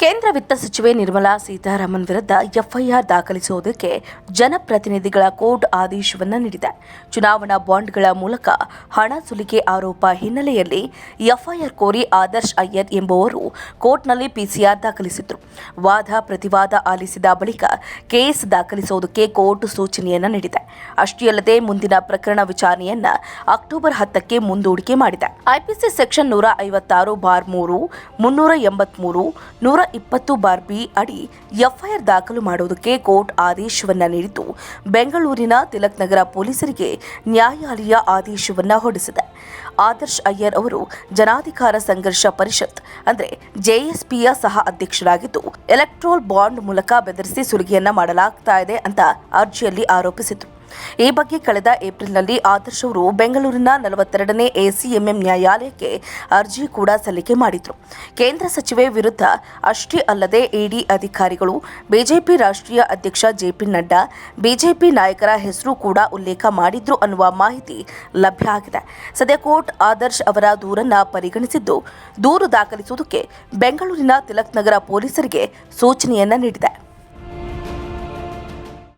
ಕೇಂದ್ರ ವಿತ್ತ ಸಚಿವೆ ನಿರ್ಮಲಾ ಸೀತಾರಾಮನ್ ವಿರುದ್ಧ ಎಫ್ಐಆರ್ ದಾಖಲಿಸುವುದಕ್ಕೆ ಜನಪ್ರತಿನಿಧಿಗಳ ಕೋರ್ಟ್ ಆದೇಶವನ್ನು ನೀಡಿದೆ. ಚುನಾವಣಾ ಬಾಂಡ್ಗಳ ಮೂಲಕ ಹಣ ಸುಲಿಗೆ ಆರೋಪ ಹಿನ್ನೆಲೆಯಲ್ಲಿ ಎಫ್ಐಆರ್ ಕೋರಿ ಆದರ್ಶ್ ಅಯ್ಯರ್ ಎಂಬುವರು ಕೋರ್ಟ್ನಲ್ಲಿ ಪಿಸಿಆರ್ ದಾಖಲಿಸಿದ್ರು. ವಾದ ಪ್ರತಿವಾದ ಆಲಿಸಿದ ಬಳಿಕ ಕೇಸ್ ದಾಖಲಿಸುವುದಕ್ಕೆ ಕೋರ್ಟ್ ಸೂಚನೆಯನ್ನು ನೀಡಿದೆ. ಅಷ್ಟೇ ಅಲ್ಲದೆ ಮುಂದಿನ ಪ್ರಕರಣ ವಿಚಾರಣೆಯನ್ನ ಅಕ್ಟೋಬರ್ ಹತ್ತಕ್ಕೆ ಮುಂದೂಡಿಕೆ ಮಾಡಿದೆ. ಐಪಿಸಿ ಸೆಕ್ಷನ್ ನೂರ ಐವತ್ತಾರು ಬಾರ್ ಮೂರು, ಮುನ್ನೂರ ಎಂಬತ್ಮೂರು, ನೂರ ಇಪ್ಪತ್ತು ಬಾರ್ ಬಿ ಅಡಿ ಎಫ್ಐಆರ್ ದಾಖಲು ಮಾಡುವುದಕ್ಕೆ ಕೋರ್ಟ್ ಆದೇಶವನ್ನು ನೀಡಿದ್ದು, ಬೆಂಗಳೂರಿನ ತಿಲಕ್ ನಗರ ಪೊಲೀಸರಿಗೆ ನ್ಯಾಯಾಲಯ ಆದೇಶವನ್ನು ಹೊರಡಿಸಿದೆ. ಆದರ್ಶ್ ಅಯ್ಯರ್ ಅವರು ಜನಾಧಿಕಾರ ಸಂಘರ್ಷ ಪರಿಷತ್, ಅಂದರೆ ಜೆಎಸ್ಪಿಯ ಸಹ ಅಧ್ಯಕ್ಷರಾಗಿದ್ದು, ಎಲೆಕ್ಟ್ರೋಲ್ ಬಾಂಡ್ ಮೂಲಕ ಬೆದರಿಸಿ ಸುಲಿಗೆಯನ್ನ ಮಾಡಲಾಗ್ತಾ ಇದೆ ಅಂತ ಅರ್ಜಿಯಲ್ಲಿ ಆರೋಪಿಸಿತು ಈ ಬಗ್ಗೆ ಕಳೆದ ಏಪ್ರಿಲ್ನಲ್ಲಿ ಆದರ್ಶ್ ಅವರು ಬೆಂಗಳೂರಿನ ನಲವತ್ತೆರಡನೇ ಎಸಿಎಂಎಂ ನ್ಯಾಯಾಲಯಕ್ಕೆ ಅರ್ಜಿ ಕೂಡ ಸಲ್ಲಿಕೆ ಮಾಡಿದ್ರು. ಕೇಂದ್ರ ಸಚಿವೆ ವಿರುದ್ಧ ಅಷ್ಟೇ ಅಲ್ಲದೆ ಇಡಿ ಅಧಿಕಾರಿಗಳು, ಬಿಜೆಪಿ ರಾಷ್ಟ್ರೀಯ ಅಧ್ಯಕ್ಷ ಜೆಪಿ ನಡ್ಡಾ, ಬಿಜೆಪಿ ನಾಯಕರ ಹೆಸರು ಕೂಡ ಉಲ್ಲೇಖ ಮಾಡಿದ್ರು ಅನ್ನುವ ಮಾಹಿತಿ ಲಭ್ಯ ಆಗಿದೆ. ಸದ್ಯ ಕೋರ್ಟ್ ಆದರ್ಶ್ ಅವರ ದೂರನ್ನ ಪರಿಗಣಿಸಿದ್ದು, ದೂರು ದಾಖಲಿಸುವುದಕ್ಕೆ ಬೆಂಗಳೂರಿನ ತಿಲಕ್ ನಗರ ಪೊಲೀಸರಿಗೆ ಸೂಚನೆಯನ್ನ ನೀಡಿದೆ.